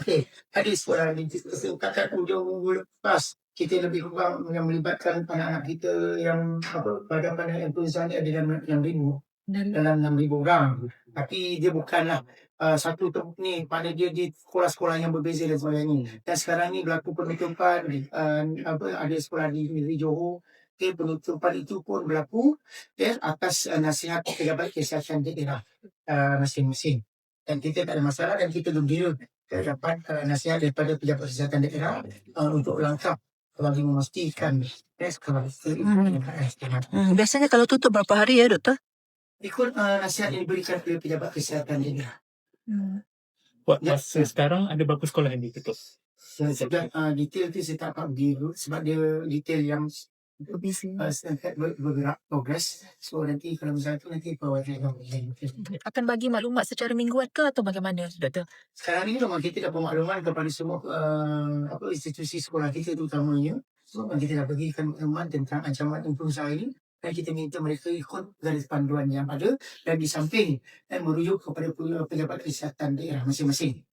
Okey, ada sekolah ni kakak hujung minggu lepas kita lebih kurang yang melibatkan anak-anak kita yang apa pada pada influenza ni ada dalam enam ribu dalam enam ribu orang. Tapi dia bukanlah uh, satu tempat ni pada dia di sekolah-sekolah yang berbeza dan sebagainya. Dan sekarang ni berlaku penutupan uh, apa ada sekolah di negeri Johor Okay, penutupan itu pun berlaku ya, atas uh, nasihat pejabat kesihatan daerah uh, masing-masing. Dan kita tak ada masalah dan kita gembira dapat uh, nasihat daripada pejabat kesihatan daerah uh, untuk langkah bagi memastikan yes, kalau Hmm. Hmm, biasanya kalau tutup berapa hari ya doktor? ikut uh, nasihat yang diberikan oleh pejabat kesihatan daerah. Hmm. Buat Ya. masa sekarang ada berapa sekolah yang ditutup? Saya sebab uh, detail tu saya tak dapat pergi sebab dia detail yang Uh, ber- bergerak progress. So nanti kalau misalnya tu nanti bawa dia Akan bagi maklumat secara mingguan ke atau bagaimana doktor? Sekarang ni memang kita dah pemakluman kepada semua uh, apa institusi sekolah kita terutamanya. So memang kita dah bagikan makluman tentang ancaman influenza ini dan kita minta mereka ikut garis panduan yang ada dan di samping dan merujuk kepada pe- pejabat kesihatan daerah masing-masing.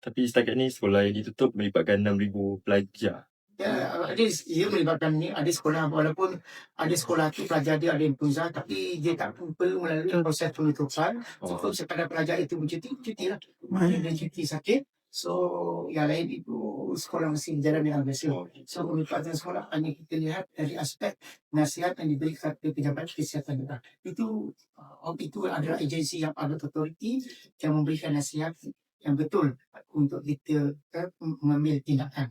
Tapi setakat ni sekolah yang ditutup melibatkan 6,000 pelajar. Ya, ada ia melibatkan ni ada sekolah walaupun ada sekolah tu pelajar dia ada influenza tapi dia tak perlu melalui proses penutupan. Oh. cukup sekadar pelajar itu bercuti cuti lah. Dia cuti sakit. So yang lain itu sekolah masih berjalan dengan biasa so melibatkan sekolah hanya kita lihat dari aspek nasihat yang diberikan oleh pejabat kesihatan daerah itu uh, itu adalah agensi yang ada authority yang memberikan nasihat yang betul untuk kita uh, mengambil tindakan